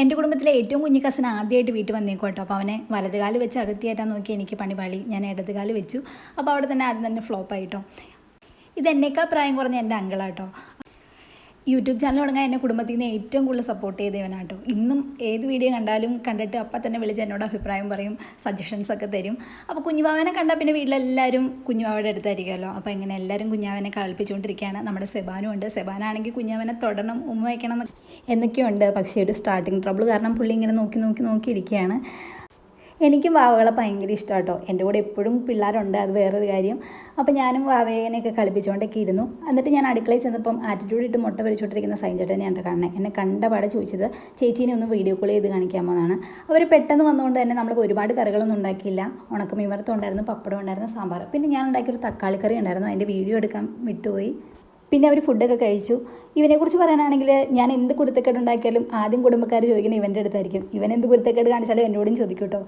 എന്റെ കുടുംബത്തിലെ ഏറ്റവും കുഞ്ഞു കസിൻ ആദ്യമായിട്ട് വീട്ടിൽ വന്നേക്കും കേട്ടോ. അപ്പോൾ അവനെ വലതുകാൽ വെച്ച് അകത്തിയേറ്റാൻ നോക്കി എനിക്ക് പണിപാളി. ഞാൻ ഇടതുകാൽ വെച്ചു. അപ്പോൾ അവിടെ തന്നെ ആദ്യം തന്നെ ഫ്ലോപ്പായിട്ടോ ഇത് എന്നേക്കാ പ്രായം കുറഞ്ഞ എന്റെ അങ്കിളാട്ടോ യൂട്യൂബ് ചാനൽ തുടങ്ങാൻ എന്റെ കുടുംബത്തിൽ നിന്ന് ഏറ്റവും കൂടുതൽ സപ്പോർട്ട് ചെയ്തവനാട്ടോ ഇന്നും ഏത് വീഡിയോ കണ്ടാലും കണ്ടിട്ട് അപ്പം തന്നെ വിളിച്ച് എന്നോട് അഭിപ്രായം പറയും സജഷൻസ് ഒക്കെ തരും. അപ്പോൾ കുഞ്ഞുവാവനെ കണ്ടാൽ പിന്നെ വീട്ടിലെല്ലാവരും കുഞ്ഞുവാവയുടെ അടുത്തായിരിക്കുമല്ലോ അപ്പോൾ ഇങ്ങനെ എല്ലാവരും കുഞ്ഞാവനെ കളിപ്പിച്ചുകൊണ്ടിരിക്കുകയാണ് നമ്മുടെ സെബാനും ഉണ്ട്. സെബാനാണെങ്കിൽ കുഞ്ഞാവനെ തൊടണം ഉമ്മ വയ്ക്കണം എന്നൊക്കെ എന്നൊക്കെയുണ്ട്. പക്ഷേ ഒരു സ്റ്റാർട്ടിങ് ട്രബിൾ കാരണം പുള്ളി ഇങ്ങനെ നോക്കി നോക്കി നോക്കി ഇരിക്കുകയാണ്. എനിക്കും വാവകളെ ഭയങ്കര ഇഷ്ടമാണ് കേട്ടോ എന്റെ കൂടെ എപ്പോഴും പിള്ളേരുണ്ട് അത് വേറൊരു കാര്യം. അപ്പോൾ ഞാനും വാവേനെയൊക്കെ കളിപ്പിച്ചുകൊണ്ടൊക്കെ ഇരുന്നു എന്നിട്ട് ഞാൻ അടുക്കളയിൽ ചെന്നപ്പം ആറ്റിറ്റ്യൂഡ് ഇട്ട് മുട്ട പരിച്ചുകൊണ്ടിരിക്കുന്ന സൈൻ ചേട്ടനെയാണ് കാണുന്നത് എന്നെ കണ്ട പാടെ ചോദിച്ചത് ചേച്ചീനെ ഒന്ന് വീഡിയോ കോൾ ചെയ്ത് കാണിക്കാമോ എന്നാണ് അവർ പെട്ടെന്ന് വന്നുകൊണ്ട് തന്നെ നമ്മൾ ഒരുപാട് കറികളൊന്നും ഉണ്ടാക്കിയില്ല. ഉണക്കമീൻ വറുത്തുണ്ടായിരുന്നു പപ്പടം ഉണ്ടായിരുന്നു സാമ്പാർ പിന്നെ ഞാൻ ഉണ്ടാക്കിയൊരു തക്കാളി കറി ഉണ്ടായിരുന്നു. അതിന്റെ വീഡിയോ എടുക്കാൻ വിട്ടുപോയി. പിന്നെ അവർ ഫുഡൊക്കെ കഴിച്ചു. ഇവനെക്കുറിച്ച് പറയാനാണെങ്കിൽ ഞാൻ എന്ത് കുരുത്തക്കേട് ഉണ്ടാക്കിയാലും ആദ്യം കുടുംബക്കാർ ചോദിക്കുന്നത് ഇവന്റെ അടുത്തായിരിക്കും. ഇവൻ എന്ത് കുരുത്തക്കേട് കാണിച്ചാലും എന്നോടും ചോദിക്കും കേട്ടോ